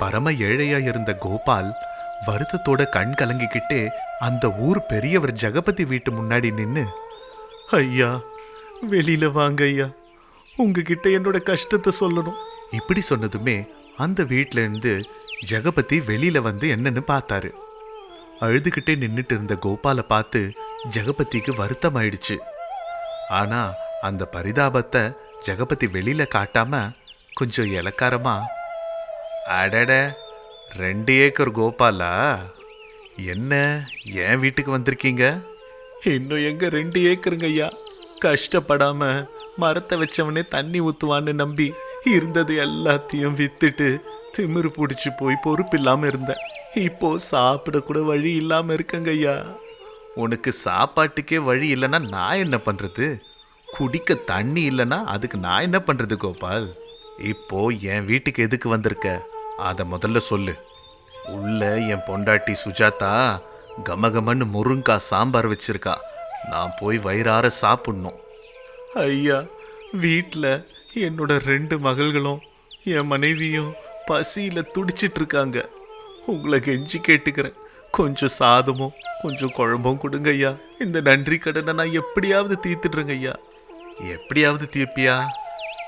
பரம ஏழையா இருந்த கோபால் வருத்தத்தோட கண் கலங்கிக்கிட்டே அந்த ஊர் பெரியவர் ஜெகபதி வீட்டு முன்னாடி நின்று ஐயா வெளியில வாங்க ஐயா. உங்ககிட்ட என்னோட கஷ்டத்தை சொல்லணும். இப்படி சொன்னதுமே அந்த வீட்ல இருந்து ஜெகபதி வெளியில வந்து என்னன்னு பார்த்தாரு. அழுதுகிட்டே நின்றுட்டு இருந்த கோபாலை பார்த்து ஜெகபதிக்கு வருத்தம் ஆயிடுச்சு ஆனா அந்த பரிதாபத்தை ஜெகபதி வெளியில காட்டாம கொஞ்சம் இலக்காரமா அடட ரெண்டு ஏக்கர் கோபாலா? என்ன என் வீட்டுக்கு வந்திருக்கீங்க? இன்னும் எங்க ரெண்டு ஏக்கருங்க ஐயா? கஷ்டப்படாம மரத்தை வச்சவனே தண்ணி ஊத்துவான்னு நம்பி இருந்தது எல்லாத்தையும் வித்துட்டு திமிரு பிடிச்சி போய் பொறுப்பில்லாம இருந்தேன். இப்போ சாப்பிட கூட வழி இல்லாம இருக்கங்க ஐயா. உனக்கு சாப்பாட்டுக்கே வழி இல்லைன்னா நான் என்ன பண்றது? குடிக்க தண்ணி இல்லைன்னா அதுக்கு நான் என்ன பண்றது கோபால்? இப்போ என் வீட்டுக்கு எதுக்கு வந்திருக்க? அதை முதல்ல சொல்லு. உள்ள என் பொண்டாட்டி சுஜாதா கமகமன்னு முருங்கா சாம்பார் வச்சிருக்கா. நான் போய் வயிறார சாப்பிடணும். ஐயா வீட்டில் என்னோட ரெண்டு மகள்களும் என் மனைவியும் பசியில் துடிச்சிட்டு இருக்காங்க உங்களை கெஞ்சி கேட்டுக்கிறேன். கொஞ்சம் சாதமும் கொஞ்சம் குழம்பும் கொடுங்க ஐயா இந்த நன்றி கடனை நான் எப்படியாவது தீர்த்துடுறேங்க ஐயா எப்படியாவது தீர்ப்பியா?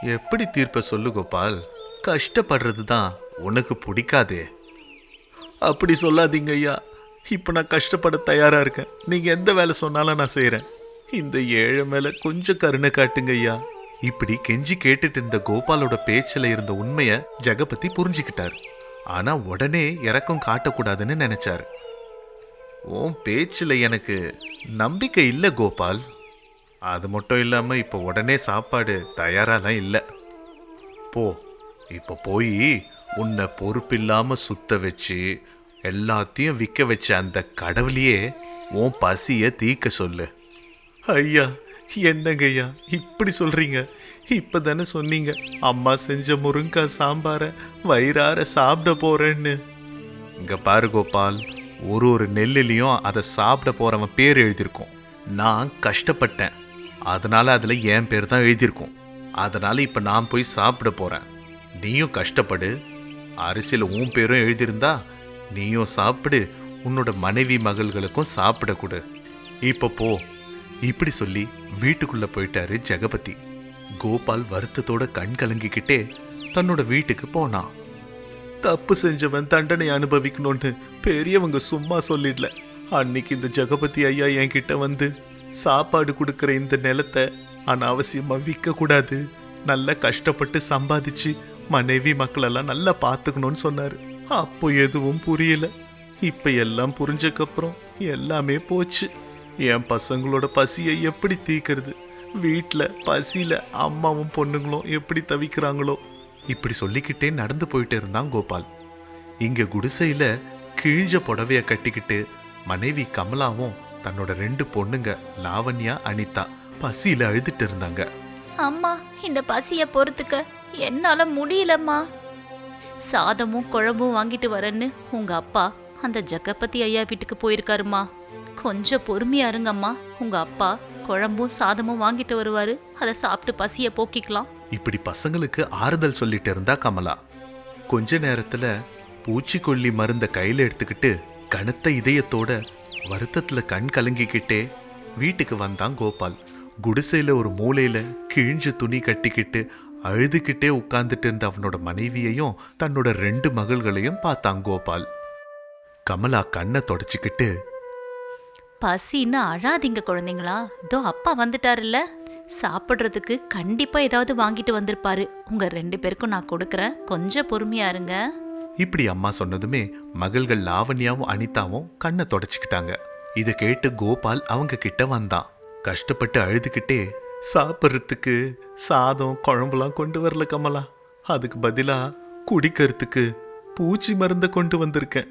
எப்படி தீர்ப்பை சொல்லு கோபால்? கஷ்டப்படுறது தான் உனக்கு பிடிக்காதே. அப்படி சொல்லாதீங்க ஐயா. இப்போ நான் கஷ்டப்பட தயாராக இருக்கேன். நீங்கள் எந்த வேலை சொன்னாலும் நான் செய்கிறேன் இந்த ஏழை மேலே கொஞ்சம் கருணை காட்டுங்க ஐயா. இப்படி கெஞ்சி கேட்டுட்டு இருந்த கோபாலோட பேச்சில் இருந்த உண்மையை ஜெகபதி புரிஞ்சுக்கிட்டார். ஆனால் உடனே இறக்கம் காட்டக்கூடாதுன்னு நினச்சார். உன் பேச்சில் எனக்கு நம்பிக்கை இல்லை கோபால். அது மட்டும் இல்லாமல் இப்போ உடனே சாப்பாடு தயாராலாம் இல்லை. போ இப்போ போய் உன்னை பொறுப்பில்லாமல் சுத்த வச்சு எல்லாத்தையும் விற்க வச்ச அந்த கடவுளையே உன் பசியை தீக்க சொல்லு. ஐயா என்னங்க ஐயா இப்படி இப்போ தானே சொன்னீங்க அம்மா செஞ்ச முருங்கா சாம்பாரை வயிறார சாப்பிட போகிறேன்னு இங்கே பாரு கோபால் ஒரு ஒரு நெல்லுலேயும் அதை சாப்பிட போகிறவன் பேர் எழுதியிருக்கும் நான் கஷ்டப்பட்டேன். அதனால் அதில் என் பேர் தான் எழுதியிருக்கும். அதனால் இப்போ நான் போய் சாப்பிட போகிறேன் நீயும் கஷ்டப்படு. அரிசியில் உன் பேரும் எழுதியிருந்தா நீயும் சாப்பிடு. உன்னோட மனைவி மகள்களுக்கும் சாப்பிட கொடு. போ. இப்படி சொல்லி வீட்டுக்குள்ளே போயிட்டாரு ஜெகபதி. கோபால் வருத்தத்தோட கண் கலங்கிக்கிட்டே தன்னோட வீட்டுக்கு போனான். தப்பு செஞ்சவன் தண்டனை அனுபவிக்கணும்னு பெரியவங்க சும்மா சொல்லிடல. அன்னைக்கு இந்த ஜெகபதி ஐயா என்கிட்ட வந்து சாப்பாடு கொடுக்குற இந்த நிலத்தை அனாவசியமா விற்க கூடாது நல்லா கஷ்டப்பட்டு சம்பாதிச்சு மனைவி மக்களெல்லாம் நல்லா பார்த்துக்கணும்னு சொன்னார். அப்போ எதுவும் புரியல. இப்போ எல்லாம் புரிஞ்சக்கப்புறம் எல்லாமே போச்சு. என் பசங்களோட பசியை எப்படி தீக்கிறது வீட்டில் பசியில் அம்மாவும் பொண்ணுங்களும் எப்படி தவிக்கிறாங்களோ? இப்படி சொல்லிக்கிட்டே நடந்து போயிட்டு இருந்தான் கோபால். இங்கே குடிசையில் கிழிஞ்ச புடவைய கட்டிக்கிட்டு மனைவி கமலாவும் தன்னோட ரெண்டு பொண்ணுங்க லாவண்யா அனிதா பசியில அழுதுட்டு இருந்தாங்க. அம்மா இந்த பசிய பொறுத்துக்க என்னால முடியலம்மா. சாதமும் குழம்பும் வாங்கிட்டு வரேன்னு உங்க அப்பா அந்த ஜக்கப்பத்தி ஐயா வீட்டுக்கு போயிருக்காருமா கொஞ்சம் பொறுமையா இருங்கம்மா. உங்க அப்பா குழம்பும் சாதமும் வாங்கிட்டு வருவாரு. அதை சாப்பிட்டு பசிய போக்கிக்கலாம். இப்படி பசங்களுக்கு ஆறுதல் சொல்லிட்டு இருந்தா கமலா. கொஞ்ச நேரத்துல பூச்சிக்கொல்லி மருந்த கையில எடுத்துக்கிட்டு கனத்த இதயத்தோட வருத்தத்துல கண் கலங்கிக்கிட்டே வீட்டுக்கு வந்தான் கோபால். குடிசையில ஒரு மூலையில கிழிஞ்ச துணி கட்டிக்கிட்டு அழுதுகிட்டே உட்கார்ந்துட்டு இருந்த அவனோட மனைவியையும் தன்னோட ரெண்டு மகள்களையும் பார்த்தான் கோபால். கமலா கண்ணை தொடச்சிக்கிட்டு பசின்னு அழாதீங்க குழந்தைங்களா. இதோ அப்பா வந்துட்டாருல்ல. சாப்பிட்றதுக்கு கண்டிப்பா ஏதாவது வாங்கிட்டு வந்திருப்பாரு. உங்க ரெண்டு பேருக்கும் நான் கொடுக்குறேன். கொஞ்சம் பொறுமையா இருங்க. இப்படி அம்மா சொன்னதுமே மகள்கள் லாவண்யாவும் அனிதாவும் கண்ணை தொடச்சிக்கிட்டாங்க. இதை கேட்டு கோபால் அவங்க கிட்ட வந்தான். கஷ்டப்பட்டு அழுதுகிட்டே சாப்பிட்றதுக்கு சாதம் குழம்புலாம் கொண்டு வரல கமலா. அதுக்கு பதிலா குடிக்கிறதுக்கு பூச்சி மருந்த கொண்டு வந்திருக்கேன்.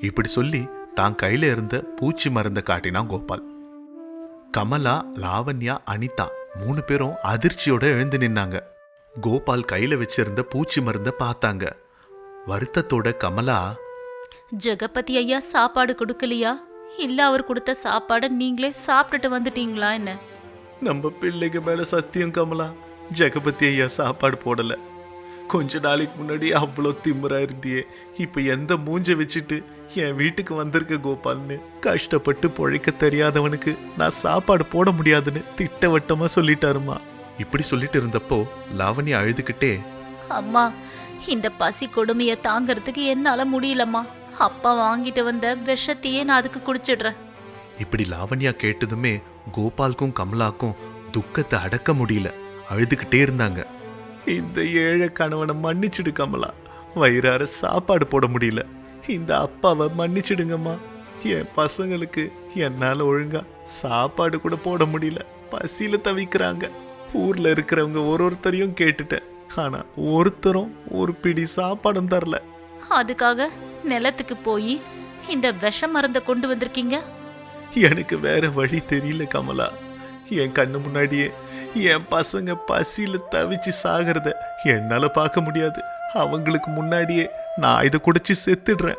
இப்படி சொல்லி தான் கையில இருந்த பூச்சி மருந்த காட்டினான் கோபால். கமலா லாவண்யா அனிதா மூணு பேரும் அதிர்ச்சியோட எழுந்து நின்னாங்க. கோபால் கையில வச்சிருந்த பூச்சி மருந்த பார்த்தாங்க. வருத்தத்தோட கமலா ஜெகபதி ஐயா சாப்பாடு கொடுக்கலையா? இல்ல அவர் கொடுத்த சாப்பாடை நீங்களே சாப்பிட்டுட்டு வந்துட்டீங்களா என்ன? நம்ம பிள்ளைங்க மேல சத்தியம் கமலா. ஜெகபதி ஐயா சாப்பாடு போடல. கொஞ்ச நாளைக்கு முன்னாடி அவ்வளோ திமிரா இருந்தியே. இப்போ எந்த மூஞ்ச வச்சுட்டு என் வீட்டுக்கு வந்திருக்க கோபால்னு கஷ்டப்பட்டு பொழைக்க தெரியாதவனுக்கு நான் சாப்பாடு போட முடியாதுன்னு திட்டவட்டமா சொல்லிட்டாருமா. இப்படி சொல்லிட்டு இருந்தப்போ லாவண்யா அழுதுகிட்டே அம்மா இந்த பசி கொடுமையை தாங்கறதுக்கு என்னால முடியலம்மா. அப்பா வாங்கிட்டு வந்த விஷத்தையே நான் அதுக்கு குடிச்சிடுறேன். இப்படி லாவண்யா கேட்டதுமே கோபாலுக்கும் கமலாக்கும் துக்கத்தை அடக்க முடியல. அழுதுகிட்டே இருந்தாங்க. இந்த ஏழை கணவனை மன்னிச்சிடு கமலா. வயிறார சாப்பாடு போட முடியல. இந்த அப்பாவை மன்னிச்சிடுங்கம்மா. என் பசங்களுக்கு என்னால் ஒழுங்கா சாப்பாடு கூட போட முடியல. பசியில தவிக்கிறாங்க. ஊர்ல இருக்கிறவங்க ஒரு ஒருத்தரையும் கேட்டுட்டேன். ஆனா ஒருத்தரும் ஒரு பிடி சாப்பாடும் தரல. அதுக்காக நிலத்துக்கு போய் இந்த விஷ மருந்தை கொண்டு வந்திருக்கீங்க? எனக்கு வேற வழி தெரியல கமலா. என் கண்ணு முன்னாடியே என் பசங்க பசியில தவிச்சு சாகிறத என்னால பார்க்க முடியாது. அவங்களுக்கு முன்னாடியே நான் இதை குடிச்சு செத்துடுறேன்.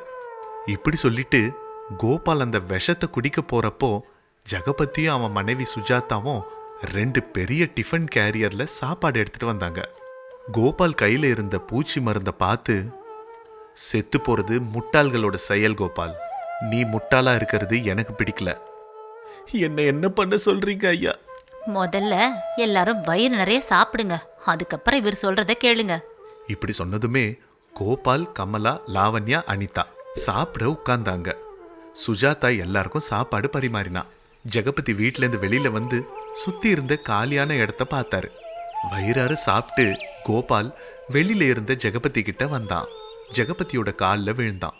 இப்படி சொல்லிட்டு கோபால் அந்த விஷத்தை குடிக்க போறப்போ ஜெகபதியும் அவன் மனைவி சுஜாதாவும் ரெண்டு பெரிய டிஃபன் கேரியர்ல சாப்பாடு எடுத்துட்டு வந்தாங்க. கோபால் கையில இருந்த பூச்சி மருந்தை பார்த்து செத்து போறது முட்டாள்களோட செயல் கோபால். நீ முட்டாளா இருக்கிறது எனக்கு பிடிக்கல. என்ன என்ன பண்ண சொல்றீங்க ஐயா? முதல்ல எல்லாரும் வயிறு நிறைய சாப்பிடுங்க. அதுக்கப்புறம் இவர் சொல்றத கேளுங்க. இப்படி சொன்னதுமே கோபால் கமலா லாவண்யா அனிதா சாப்பிட உட்கார்ந்தாங்க. சுஜாதா எல்லாருக்கும் சாப்பாடு பரிமாறினா. ஜெகபதி வீட்ல வெளியில வந்து சுத்தி இருந்த காலியான இடத்த பார்த்தாரு. வயிறார சாப்பிட்டு கோபால் வெளியில இருந்த ஜெகபதி கிட்ட வந்தான். ஜெகபதியோட காலில் விழுந்தான்.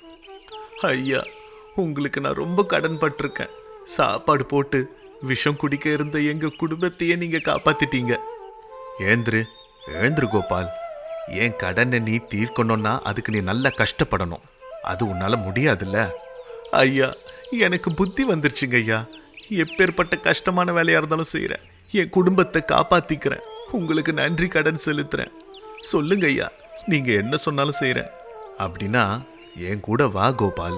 ஐயா உங்களுக்கு நான் ரொம்ப கடன் பட்டிருக்கேன். சாப்பாடு போட்டு விஷம் குடிக்க இருந்த எங்க குடும்பத்தையே நீங்க காப்பாத்திட்டீங்க. ஏந்திரு ஏந்திரு கோபால். என் கடனை நீ தீர்க்கணும்னா அதுக்கு நீ நல்லா கஷ்டப்படணும். அது உன்னால முடியாதுல்ல? ஐயா எனக்கு புத்தி வந்துருச்சுங்க ஐயா எப்பேற்பட்ட கஷ்டமான வேலையா இருந்தாலும் செய்கிறேன் என் குடும்பத்தை காப்பாத்திக்கிறேன். உங்களுக்கு நன்றி கடன் செலுத்துறேன். சொல்லுங்க ஐயா நீங்க என்ன சொன்னாலும் செய்கிறேன் அப்படின்னா என் கூட வா கோபால்.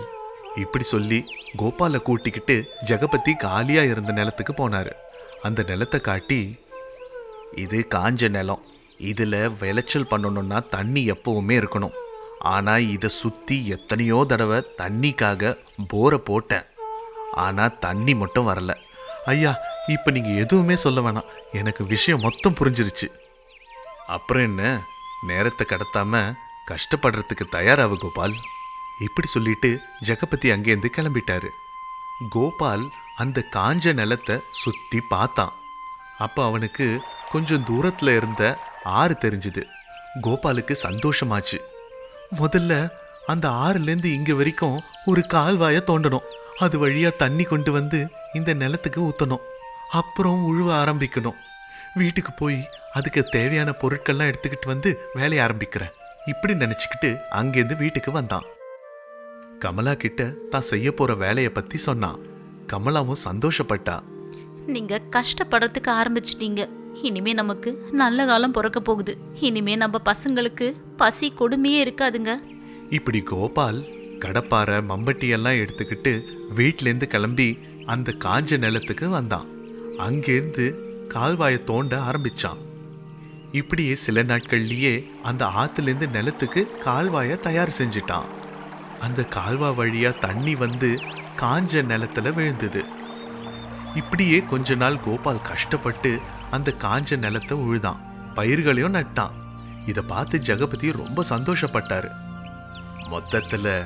இப்படி சொல்லி கோபாலை கூட்டிக்கிட்டு ஜெகபதி காலியா இருந்த நிலத்துக்கு போனாரு. அந்த நிலத்தை காட்டி இது காஞ்ச நிலம். இதில் விளைச்சல் பண்ணணும்னா தண்ணி எப்பவுமே இருக்கணும். ஆனால் இதை சுற்றி எத்தனையோ தடவை தண்ணிக்காக போரை போட்டேன். ஆனால் தண்ணி மட்டும் வரல. ஐயா இப்போ நீங்கள் எதுவுமே சொல்ல வேணாம். எனக்கு விஷயம் மொத்தம் புரிஞ்சிருச்சு. அப்புறம் என்ன? நேரத்தை கடத்தாம கஷ்டப்படுறதுக்கு தயாராகு கோபால். இப்படி சொல்லிட்டு ஜெகபதி அங்கேருந்து கிளம்பிட்டாரு. கோபால் அந்த காஞ்ச நிலத்தை சுற்றி பார்த்தான். அப்போ அவனுக்கு கொஞ்சம் தூரத்தில் இருந்த ஆறு தெரிஞ்சுது. கோபாலுக்கு சந்தோஷமாச்சு. முதல்ல அந்த ஆறுலேருந்து இங்கே வரைக்கும் ஒரு கால்வாயை தோண்டணும். அது வழியாக தண்ணி கொண்டு வந்து இந்த நிலத்துக்கு ஊற்றணும் அப்புறம் உழுவ ஆரம்பிக்கணும். வீட்டுக்கு போய் அதுக்கு தேவையான பொருட்கள்லாம் எடுத்துக்கிட்டு வந்து வேலைய ஆரம்பிக்கிறேன். இப்படி நினைச்சுக்கிட்டு அங்கேருந்து வீட்டுக்கு வந்தான். கமலா கிட்ட தான் செய்ய போற வேலைய பத்தி சொன்னான். கமலாவும் சந்தோஷப்பட்டா. நீங்க கஷ்டப்படுறதுக்கு ஆரம்பிச்சிட்டீங்க. இனிமே நமக்கு நல்ல காலம் பிறக்க போகுது. இனிமே நம்ம பசங்களுக்கு பசி கொடுமையே இருக்காதுங்க. இப்படி கோபால் கடப்பாரை மம்பட்டி எல்லாம் எடுத்துக்கிட்டு வீட்டிலேருந்து கிளம்பி அந்த காஞ்ச நிலத்துக்கு வந்தான். அங்கேருந்து கால்வாயை தோண்ட ஆரம்பிச்சான். இப்படியே சில நாட்கள்லயே அந்த ஆத்துலேருந்து நிலத்துக்கு கால்வாயை தயார் செஞ்சிட்டான். அந்த கால்வா வழியா தண்ணி வந்து காஞ்ச நிலத்துல விழுந்தது. இப்படியே கொஞ்ச நாள் கோபால் கஷ்டப்பட்டு அந்த காஞ்ச நிலத்தை உழுதான். பயிர்களையும் நட்டான். இதை பார்த்து ஜெகபதி ரொம்ப சந்தோஷப்பட்டாரு. மொத்தத்துல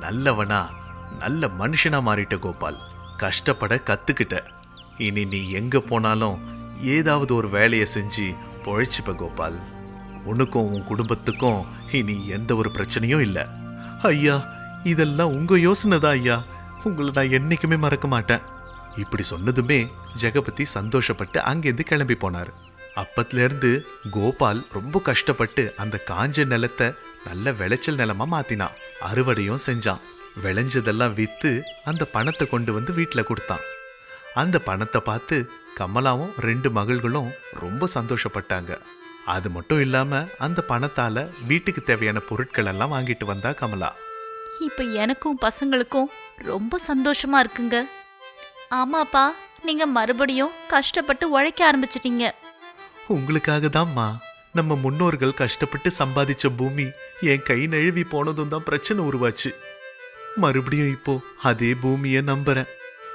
நல்லவனா நல்ல மனுஷனா மாறிட்ட கோபால். கஷ்டப்பட கத்துக்கிட்ட. இனி நீ எங்க போனாலும் ஏதாவது ஒரு வேலையை செஞ்சு பொழைச்சிப்ப கோபால். உனக்கும் உன் குடும்பத்துக்கும் இனி எந்த ஒரு பிரச்சனையும் இல்லை. ஐயா இதெல்லாம் உங்க யோசனை தான் ஐயா. உங்களை நான் என்னைக்குமே மறக்க மாட்டேன். இப்படி சொன்னதுமே ஜெகபதி சந்தோஷப்பட்டு அங்கேருந்து கிளம்பி போனார். அப்பத்துல இருந்து கோபால் ரொம்ப கஷ்டப்பட்டு அந்த காஞ்ச நிலத்தை நல்ல விளைச்சல் நிலமா மாத்தினான் அறுவடையும் செஞ்சான். விளைஞ்சதெல்லாம் வித்து அந்த பணத்தை கொண்டு வந்து வீட்டில் கொடுத்தான். அந்த பணத்தை பார்த்து கமலாவும் ரெண்டு மகள்களும் ரொம்ப சந்தோஷப்பட்டாங்க. அது மட்டும் இல்லாம அந்த பணத்தால வீட்டுக்கு தேவையான பொருட்கள் எல்லாம் வாங்கிட்டு வந்தா கமலா. இப்ப எனக்கும் பசங்களுக்கும் ரொம்ப சந்தோஷமா இருக்குங்க. ஆமாப்பா நீங்க மறுபடியும் கஷ்டப்பட்டு உழைக்க ஆரம்பிச்சிட்டீங்க. உங்களுக்காக தான்மா. நம்ம முன்னோர்கள் கஷ்டப்பட்டு சம்பாதிச்ச பூமி என் கை நழுவி போனதும் தான் பிரச்சனை உருவாச்சு. மறுபடியும் இப்போ அதே பூமியை நம்புறேன்.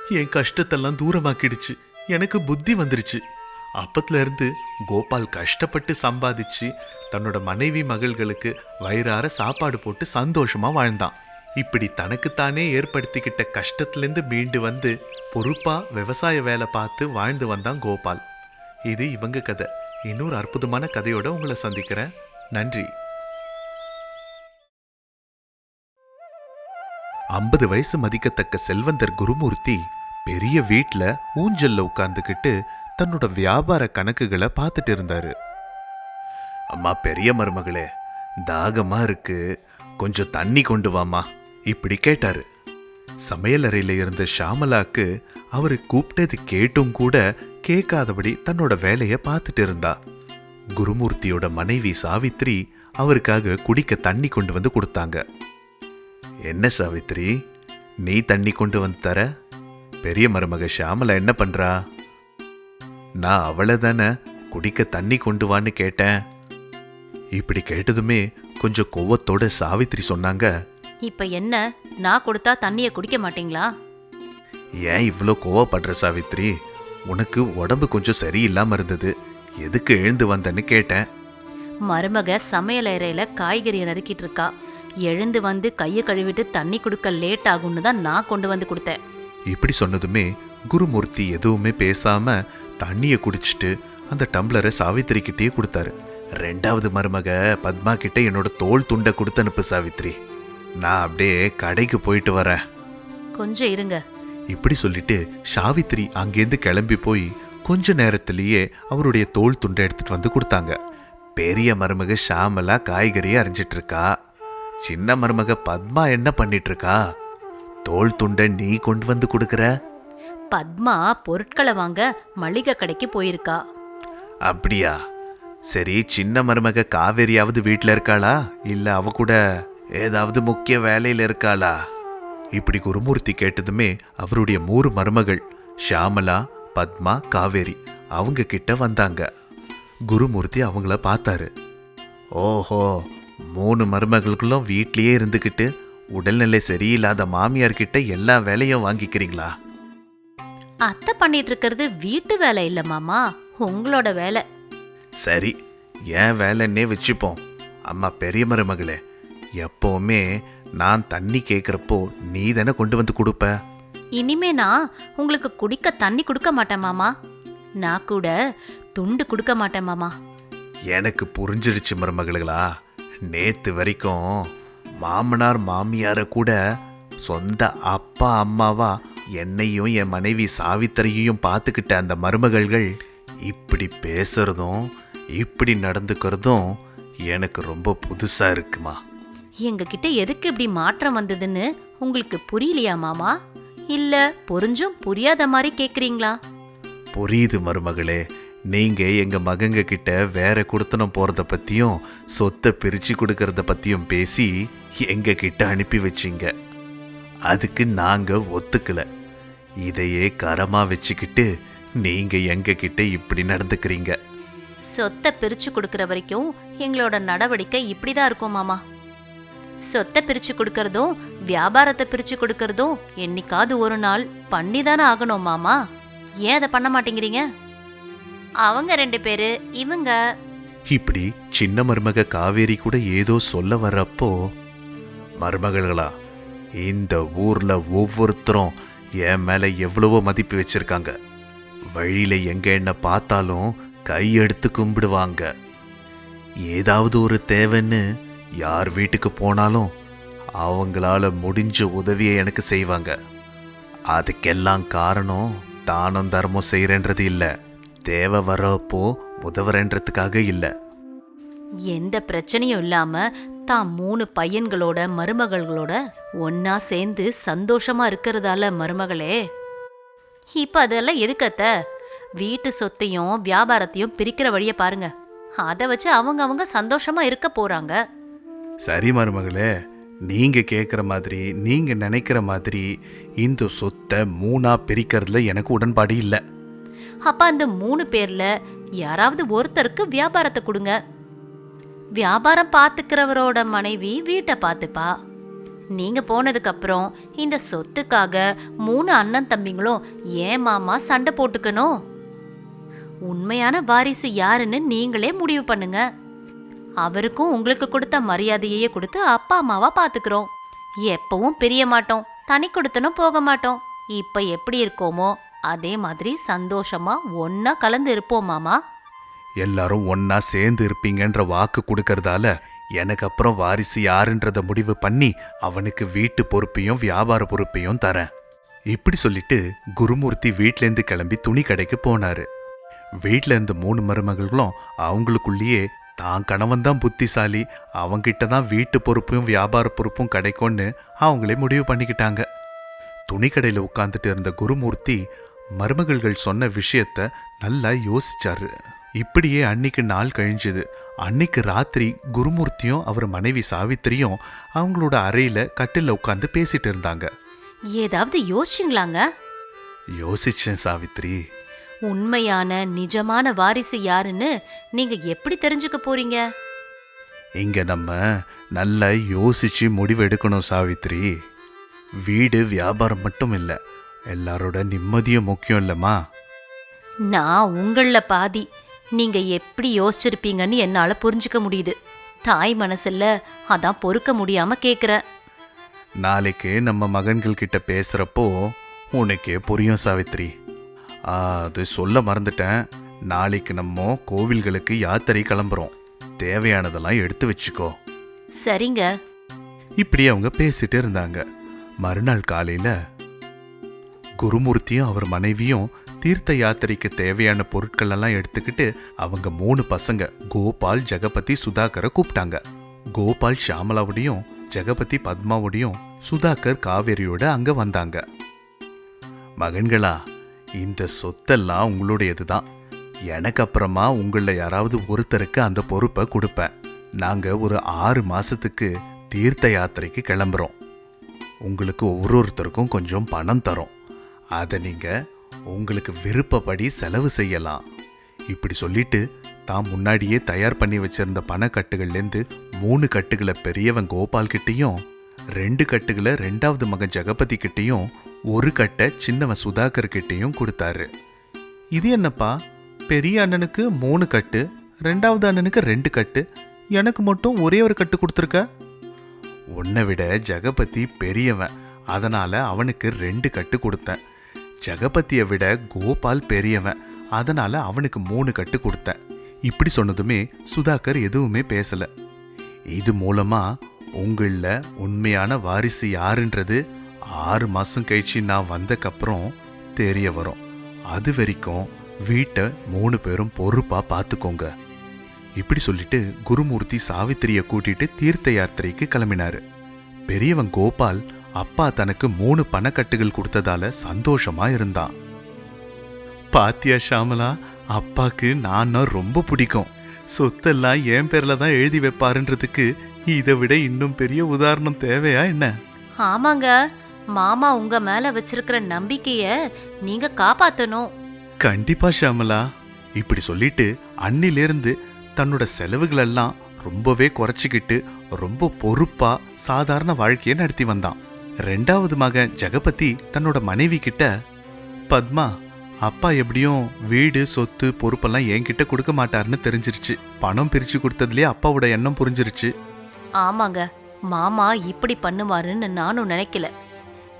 என் கஷ்டத்தெல்லாம் தூரமாக்கிடுச்சு. எனக்கு புத்தி வந்துருச்சு. அப்பத்துல இருந்து கோபால் கஷ்டப்பட்டு சம்பாதிச்சு தன்னோட மனைவி மகள்களுக்கு வயிறார சாப்பாடு போட்டு சந்தோஷமா வாழ்ந்தான். இப்படி தனக்குத்தானே ஏற்படுத்திக்கிட்ட கஷ்டத்துலேருந்து மீண்டு வந்து பொறுப்பா விவசாய வேலை பார்த்து வாழ்ந்து வந்தான் கோபால். இது இவங்க கதை. இன்னொரு அற்புதமான கதையோட உங்களை சந்திக்கிறேன். நன்றி. ஐம்பது வயசு மதிக்கத்தக்க செல்வந்தர் குருமூர்த்தி பெரிய வீட்ல ஊஞ்சல்ல உட்கார்ந்துக்கிட்டு தன்னோட வியாபார கணக்குகளை பார்த்துட்டு இருந்தாரு. அம்மா பெரிய மருமகளே தாகமா இருக்கு. கொஞ்சம் தண்ணி கொண்டு வாமா இப்படி கேட்டாரு. சமையலறையில இருந்த ஷாமலாக்கு அவரு கூப்பிட்டது கேட்டும் கூட கேட்காதபடி தன்னோட வேலைய பார்த்துட்டு இருந்தா. குருமூர்த்தியோட மனைவி சாவித்ரி அவருக்காக குடிக்க தண்ணி கொண்டு வந்து கொடுத்தாங்க. என்ன சாவித்ரி? நீ தண்ணி கொண்டு வந்து தர? பெரிய மருமக ஷாமலா என்ன பண்றா? நான் அவளை தானே குடிக்க தண்ணி கொண்டு வான்னு கேட்டேன். இப்படி கேட்டதுமே கொஞ்சம் கோவத்தோட சாவித்ரி சொன்னாங்க. இப்ப என்ன? நான் கொடுத்தா தண்ணிய குடிக்க மாட்டீங்களா? ஏன் இவ்வளோ கோவப்படுற சாவித்ரி? உனக்கு உடம்பு கொஞ்சம் சரியில்லாம இருந்தது. எதுக்கு எழுந்து வந்தேன்னு கேட்டேன். மருமக சமையல் அறையில காய்கறியை நறுக்கிட்டு இருக்கா. எழுந்து வந்து கையை கழுவிட்டு தண்ணி கொடுக்க லேட் ஆகும்னு தான் நான் கொண்டு வந்து கொடுத்தேன். இப்படி சொன்னதுமே குருமூர்த்தி எதுவுமே பேசாம தண்ணிய குடிச்சிட்டு அந்த டம்ளரை சாவித்திரி கிட்டே கொடுத்தாரு. ரெண்டாவது மருமக பத்மா கிட்ட என்னோட தோல் துண்டை கொடுத்து அனுப்பு சாவித்ரி நான் அப்படியே கடைக்கு போயிட்டு வரேன். கொஞ்சம் இருங்க. இப்படி சொல்லிட்டு சாவித்ரி அங்கேருந்து கிளம்பி போய் கொஞ்ச நேரத்திலேயே அவருடைய தோல் துண்டை எடுத்துட்டு வந்து கொடுத்தாங்க. பெரிய மருமக ஷாமலா காய்கறியை அரிஞ்சிட்டு இருக்கா. சின்ன மருமக பத்மா என்ன பண்ணிட்டு இருக்கா தோல் துண்டை நீ கொண்டு வந்து கொடுக்கற? பத்மா பொருட்களை வாங்க மளிகை கடைக்கு போயிருக்கா. அப்படியா? சரி சின்ன மருமக காவேரியாவது வீட்ல இருக்காளா? இல்ல அவ கூட ஏதாவது முக்கிய வேலையில இருக்காளா? இப்படி குருமூர்த்தி கேட்டதுமே அவருடைய மூறு மருமகள் ஷியாமலா பத்மா காவேரி அவங்க கிட்ட வந்தாங்க. குருமூர்த்தி அவங்கள பார்த்தாரு. ஓஹோ மூணு மருமகளுக்குள்ளும் வீட்லயே இருந்துக்கிட்டு உடல்நிலை சரியில்லாத மாமியார் கிட்ட எல்லா வேலையும் வாங்கிக்கிறீங்களா? அத்தை பண்ணிட்டு இருக்கிறது வீட்டு வேலை இல்ல மாமா. உங்களோட வேலை. சரி ஏன் வேலைன்னே வச்சுப்போம். அம்மா பெரிய மருமகளே எப்பவுமே நான் தண்ணி கேட்குறப்போ நீ தானே கொண்டு வந்து கொடுப்ப? இனிமே நான் உங்களுக்கு குடிக்க தண்ணி கொடுக்க மாட்டேன் மாமா. நான் கூட துண்டு கொடுக்க மாட்டேன் மாமா. எனக்கு புரிஞ்சிடுச்சு மருமகளா. நேத்து வரைக்கும் மாமனார் மாமியார கூட சொந்த அப்பா அம்மாவா என்னையும் என் மனைவி சாவித்திரையையும் பார்த்துக்கிட்ட அந்த மருமகள்கள் இப்படி பேசுறதும் இப்படி நடந்துக்கிறதும் எனக்கு ரொம்ப புதுசா இருக்குமா? எங்ககிட்ட எதுக்கு இப்படி மாற்றம் வந்ததுன்னு உங்களுக்கு புரியலையா மாமா? இல்ல புரிஞ்சும் புரியாத மாதிரி கேக்குறீங்களா? புரியுது மருமகளே. நீங்கள் எங்கள் மகங்க கிட்ட வேற குடுத்தனம் போகிறத பற்றியும் சொத்தை பிரித்து கொடுக்கறத பற்றியும் பேசி எங்கள் கிட்ட அனுப்பி வச்சீங்க. அதுக்கு நாங்கள் ஒத்துக்கலை. இதையே கரமாக வச்சுக்கிட்டு நீங்கள் எங்கள் கிட்ட இப்படி நடந்துக்கிறீங்க? சொத்தை பிரித்து கொடுக்குற வரைக்கும் எங்களோட நடவடிக்கை இப்படிதான் இருக்கும் மாமா. சொத்தை பிரித்து கொடுக்கறதும் வியாபாரத்தை பிரித்து கொடுக்கறதும் என்னைக்காவது ஒரு நாள் பண்ணி தானே ஆகணும் மாமா. ஏன் அதை பண்ண மாட்டேங்கிறீங்க? அவங்க ரெண்டு பேரு இவங்க. இப்படி சின்ன மருமக காவேரி கூட ஏதோ சொல்ல வர்றப்போ மருமகள்களா இந்த ஊர்ல ஒவ்வொருத்தரும் என் மேல எவ்வளவோ மதிப்பு வச்சிருக்காங்க. வழியில எங்க என்ன பார்த்தாலும் கையெடுத்து கும்பிடுவாங்க. ஏதாவது ஒரு தேவைன்னு யார் வீட்டுக்கு போனாலும் அவங்களால முடிஞ்ச உதவியை எனக்கு செய்வாங்க. அதுக்கெல்லாம் காரணம் தானம் தர்மம் செய்கிறேன்றது இல்லை. தேவை வர்றப்போ உதவுறேன்றதுக்காக இல்லை. எந்த பிரச்சனையும் இல்லாம தான் மூணு பையன்களோட மருமகள்களோட ஒன்னா சேர்ந்து சந்தோஷமா இருக்கிறதால மருமகளே. இப்ப அதெல்லாம் எதுக்கத்த? வீட்டு சொத்தையும் வியாபாரத்தையும் பிரிக்கிற வழிய பாருங்க. அதை வச்சு அவங்க அவங்க சந்தோஷமா இருக்க போறாங்க. சரி மருமகளே நீங்க கேட்குற மாதிரி நீங்க நினைக்கிற மாதிரி இந்த சொத்தை மூணா பிரிக்கிறதுல எனக்கு உடன்பாடு இல்லை. அப்போ அந்த மூணு பேரில் யாராவது ஒருத்தருக்கு வியாபாரத்தை கொடுங்க. வியாபாரம் பார்த்துக்கிறவரோட மனைவி வீட்டை பார்த்துப்பா நீங்கள் போனதுக்கப்புறம் இந்த சொத்துக்காக மூணு அண்ணன் தம்பிங்களும் ஏன் மாமா சண்டை போட்டுக்கணும்? உண்மையான வாரிசு யாருன்னு நீங்களே முடிவு பண்ணுங்க. அவருக்கும் உங்களுக்கு கொடுத்த மரியாதையே கொடுத்து அப்பா அம்மாவா பார்த்துக்கிறோம் எப்பவும் பிரிய மாட்டோம். தனி கொடுத்தனும் போக மாட்டோம். இப்போ எப்படி இருக்கோமோ அதே மாதிரி சந்தோஷமா ஒன்னா கலந்து இருப்போம் மாமா. எல்லாரும் ஒன்னா சேர்ந்து இருப்பீங்கன்ற வாக்கு கொடுக்கறதால எனக்கு அப்புறம் வாரிசு யாருன்றத முடிவு பண்ணி அவனுக்கு வீட்டு பொறுப்பையும் வியாபார பொறுப்பையும் தரேன். இப்படி சொல்லிட்டு குருமூர்த்தி வீட்டிலேருந்து கிளம்பி துணி கடைக்கு போனாரு. வீட்டில இருந்த மூணு மருமகளும் அவங்களுக்குள்ளேயே தான் கணவன் தான் புத்திசாலி அவங்கிட்ட தான் வீட்டு பொறுப்பும் வியாபார பொறுப்பும் கிடைக்கும்னு அவங்களே முடிவு பண்ணிக்கிட்டாங்க. துணிக்கடையில் உட்காந்துட்டு இருந்த குருமூர்த்தி மருமகள்கள் சொன்ன விஷயத்த நல்லா யோசிச்சாரு. இப்படியே அன்னைக்கு நாள் கழிஞ்சுது. அன்னைக்கு ராத்திரி குருமூர்த்தியும் அவர் மனைவி சாவித்திரியும் அவங்களோட அறையில கட்டில்ல உட்காந்து பேசிட்டு இருந்தாங்க. ஏதாவது யோசிச்சிங்களாங்க? யோசிச்சேன் சாவித்ரி உண்மையான நிஜமான வாரிசு யாருன்னு நீங்க எப்படி தெரிஞ்சுக்க போறீங்க? இங்க நம்ம நல்லா யோசிச்சு முடிவெடுக்கணும் சாவித்ரி வீடு வியாபாரம் மட்டும் இல்ல. எல்லாரோட நிம்மதியும் முக்கியம் இல்லம்மா. நான் உங்கள பாதி நீங்க எப்படி யோசிச்சிருப்பீங்கன்னு என்னால புரிஞ்சுக்க முடியுது. தாய் மனசுல அதான் பொறுக்க முடியாம கேக்குறேன் நாளைக்கு நம்ம மகன்கள் கிட்ட பேசுறப்போ உனக்கே புரியும் சாவித்ரி. அது சொல்ல மறந்துட்டேன். நாளைக்கு நம்ம கோவில்களுக்கு யாத்திரை கிளம்புறோம். தேவையானதெல்லாம் எடுத்து வச்சுக்கோ. சரிங்க. இப்படி அவங்க பேசிட்டு இருந்தாங்க. மறுநாள் காலையில குருமூர்த்தியும் அவர் மனைவியும் தீர்த்த யாத்திரைக்கு தேவையான பொருட்கள் எல்லாம் எடுத்துக்கிட்டு அவங்க மூணு பசங்க கோபால் ஜெகபதி சுதாகரை கூப்பிட்டாங்க. கோபால் ஷியாமலாவுடையும் ஜெகபதி பத்மாவுடையும் சுதாகர் காவேரியோட அங்க வந்தாங்க. மகன்களா இந்த சொத்தெல்லாம் உங்களுடையது தான் எனக்கு அப்புறமா உங்களில் யாராவது ஒருத்தருக்கு அந்த பொறுப்பை கொடுப்பேன். நாங்கள் ஒரு ஆறு மாதத்துக்கு தீர்த்த யாத்திரைக்கு கிளம்புறோம். உங்களுக்கு ஒவ்வொருத்தருக்கும் கொஞ்சம் பணம் தரோம். அதை நீங்கள் உங்களுக்கு விருப்பப்படி செலவு செய்யலாம். இப்படி சொல்லிட்டு தான் முன்னாடியே தயார் பண்ணி வச்சிருந்த பணக்கட்டுகள்லேருந்து மூணு கட்டுகளை பெரியவன் கோபால் கிட்டேயும் ரெண்டு கட்டுகளை ரெண்டாவது மகன் ஜெகபதி கிட்டேயும் ஒரு கட்டை சின்னவன் சுதாகர் கிட்டேயும் கொடுத்தாரு. இது என்னப்பா? பெரிய அண்ணனுக்கு மூணு கட்டு ரெண்டாவது அண்ணனுக்கு ரெண்டு கட்டு எனக்கு மட்டும் ஒரே ஒரு கட்டு கொடுத்துருக்க? உன்னை விட ஜெகபதி பெரியவன் அதனால அவனுக்கு ரெண்டு கட்டு கொடுத்தேன். ஜெகபதியை விட கோபால் பெரியவன். அதனால அவனுக்கு மூணு கட்டு கொடுத்தேன். இப்படி சொன்னதுமே சுதாகர் எதுவுமே பேசல. இது மூலமா உங்கள உண்மையான வாரிசு யாருன்றது ஆறு மாசம் கழிச்சு நான் வந்தக்கப்புறம் தெரிய வரும். அது வரைக்கும் வீட்டை மூணு பேரும் பொறுப்பா பார்த்துக்கோங்க இப்படி சொல்லிட்டு குருமூர்த்தி சாவித்திரிய கூட்டிட்டு தீர்த்த யாத்திரைக்கு கிளம்பினாரு. பெரியவன் கோபால் அப்பா தனக்கு மூணு பணக்கட்டுகள் கொடுத்ததால சந்தோஷமா இருந்தான். பாத்தியா ஷாமலா அப்பாக்கு நான்னா ரொம்ப பிடிக்கும். சொத்தெல்லாம் என் பேர்ல தான் எழுதி வைப்பாருன்றதுக்கு இதை விட இன்னும் பெரிய உதாரணம் தேவையா என்ன? ஆமாங்க மாமா உங்க மேல வச்சிருக்கிற நம்பிக்கைய நீங்க காப்பாத்தணும். கண்டிப்பா ஷாமலா. இப்படி சொல்லிட்டு அன்னிலிருந்து தன்னோட செலவுகளெல்லாம் ரொம்பவே குறைச்சிக்கிட்டு ரொம்ப பொறுப்பா சாதாரண வாழ்க்கையை நடத்தி வந்தான். ரெண்டாவது மகன் ஜெகபதி தன்னோட மனைவி கிட்ட பத்மா அப்பா எப்படியும் வீடு சொத்து பொறுப்பெல்லாம் என்கிட்ட கொடுக்க மாட்டாருன்னு தெரிஞ்சிருச்சு. பணம் பிரிச்சு கொடுத்ததுலயே அப்பாவோட எண்ணம் புரிஞ்சிருச்சு. ஆமாங்க. மாமா இப்படி பண்ணுவாருன்னு நானும் நினைக்கல.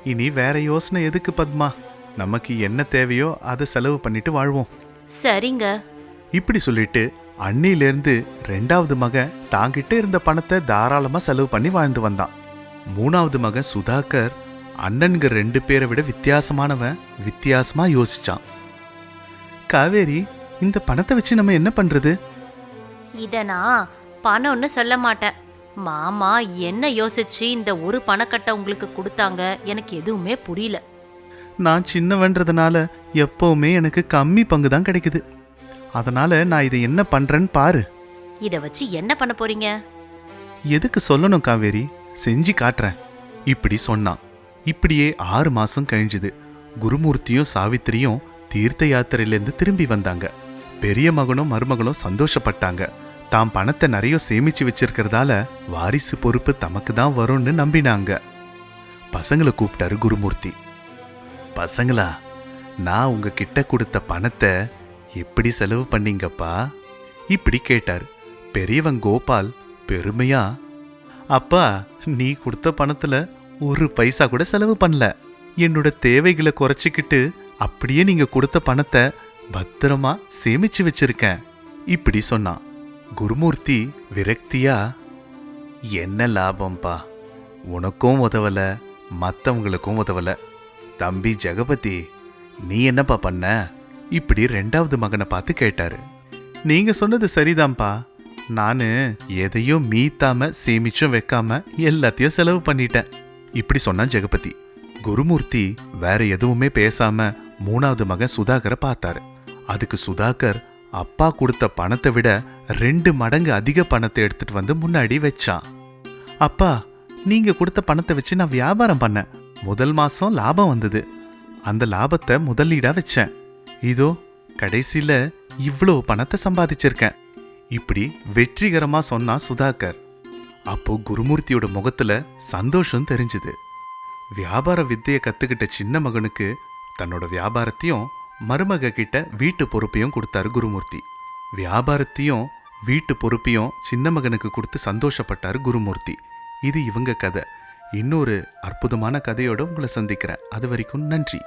இனி வேற யோசனை எதுக்கு பத்மா? நமக்கு என்ன தேவையோ அதை செலவு பண்ணிட்டு வாழ்வோம். சரிங்க. இப்படி சொல்லிட்டு அன்னிலேருந்து ரெண்டாவது மகன் தாங்கிட்ட இருந்த பணத்தை தாராளமா செலவு பண்ணி வாழ்ந்து வந்தான். மூணாவது மகன் சுதாகர் அண்ணனுங்க ரெண்டு பேரை விட வித்தியாசமானவன் வித்தியாசமா யோசிச்சான். காவேரி இந்த பணத்தை வச்சு நம்ம என்ன பண்றது? இத நான் பணம்னு சொல்ல மாட்டேன். மாமா என்ன யோசிச்சு இந்த ஒரு பணக்கட்டை உங்களுக்கு கொடுத்தாங்க? எனக்கு எதுவுமே புரியல. நான் சின்னவன்றதுனால எப்பவுமே எனக்கு கம்மி பங்கு தான் கிடைக்குது. அதனால நான் இதை என்ன பண்றேன்னு பாரு. இத வச்சு என்ன பண்ண போறீங்க? எதுக்கு சொல்லணும் காவேரி? செஞ்சு காட்டுறேன். இப்படி சொன்னான் இப்படியே ஆறு மாசம் கழிஞ்சுது. குருமூர்த்தியும் சாவித்திரியும் தீர்த்த யாத்திரையிலேருந்து திரும்பி வந்தாங்க. பெரிய மகனும் மருமகளும் சந்தோஷப்பட்டாங்க. தாம் பணத்தை நிறைய சேமிச்சு வச்சிருக்கிறதால வாரிசு பொறுப்பு தமக்கு தான் வரும்னு நம்பினாங்க. பசங்களை கூப்பிட்டாரு குருமூர்த்தி. பசங்களா நான் உங்ககிட்ட கொடுத்த பணத்தை எப்படி செலவு பண்ணீங்கப்பா? இப்படி கேட்டார். பெரியவன் கோபால் பெருமையா? அப்பா நீ கொடுத்த பணத்துல ஒரு பைசா கூட செலவு பண்ணல. என்னோட தேவைகளை குறைச்சிக்கிட்டு அப்படியே நீங்க கொடுத்த பணத்தை பத்திரமா சேமிச்சு வச்சிருக்கேன். இப்படி சொன்னான். குருமூர்த்தி விரக்தியா என்ன லாபம்பா? உனக்கும் உதவல மத்தவங்களுக்கும் உதவல. தம்பி ஜெகபதி நீ என்னப்பா பண்ண? இப்படி ரெண்டாவது மகனை பார்த்து கேட்டாரு. நீங்க சொன்னது சரிதான்ப்பா நானு எதையும் மீத்தாம சேமிச்சும் வைக்காம எல்லாத்தையும் செலவு பண்ணிட்டேன். இப்படி சொன்னான் ஜெகபதி. குருமூர்த்தி வேற எதுவுமே பேசாம மூணாவது மகன் சுதாகரை பார்த்தாரு. அதுக்கு சுதாகர் அப்பா கொடுத்த பணத்தை விட ரெண்டு மடங்கு அதிக பணத்தை எடுத்துட்டு வந்து முன்னாடி வச்சான். அப்பா நீங்க கொடுத்த பணத்தை வச்சு நான் வியாபாரம் பண்ணேன். முதல் மாசம் லாபம் வந்தது. அந்த லாபத்தை முதலீடா வச்சேன். இதோ கடைசியில இவ்வளோ பணத்தை சம்பாதிச்சிருக்கேன். இப்படி வெற்றிகரமாக சொன்னா சுதாகர். அப்போ குருமூர்த்தியோட முகத்துல சந்தோஷம் தெரிஞ்சுது. வியாபார வித்தையை கத்துக்கிட்ட சின்ன மகனுக்கு தன்னோட வியாபாரத்தையும் மருமக கிட்ட வீட்டு பொறுப்பையும் கொடுத்தாரு குருமூர்த்தி. வியாபாரத்தையும் வீட்டு பொறுப்பையும் சின்ன மகனுக்கு கொடுத்து சந்தோஷப்பட்டார் குருமூர்த்தி. இது இவங்க கதை. இன்னொரு அற்புதமான கதையோடு உங்களை சந்திக்கிறேன். அது வரைக்கும் நன்றி.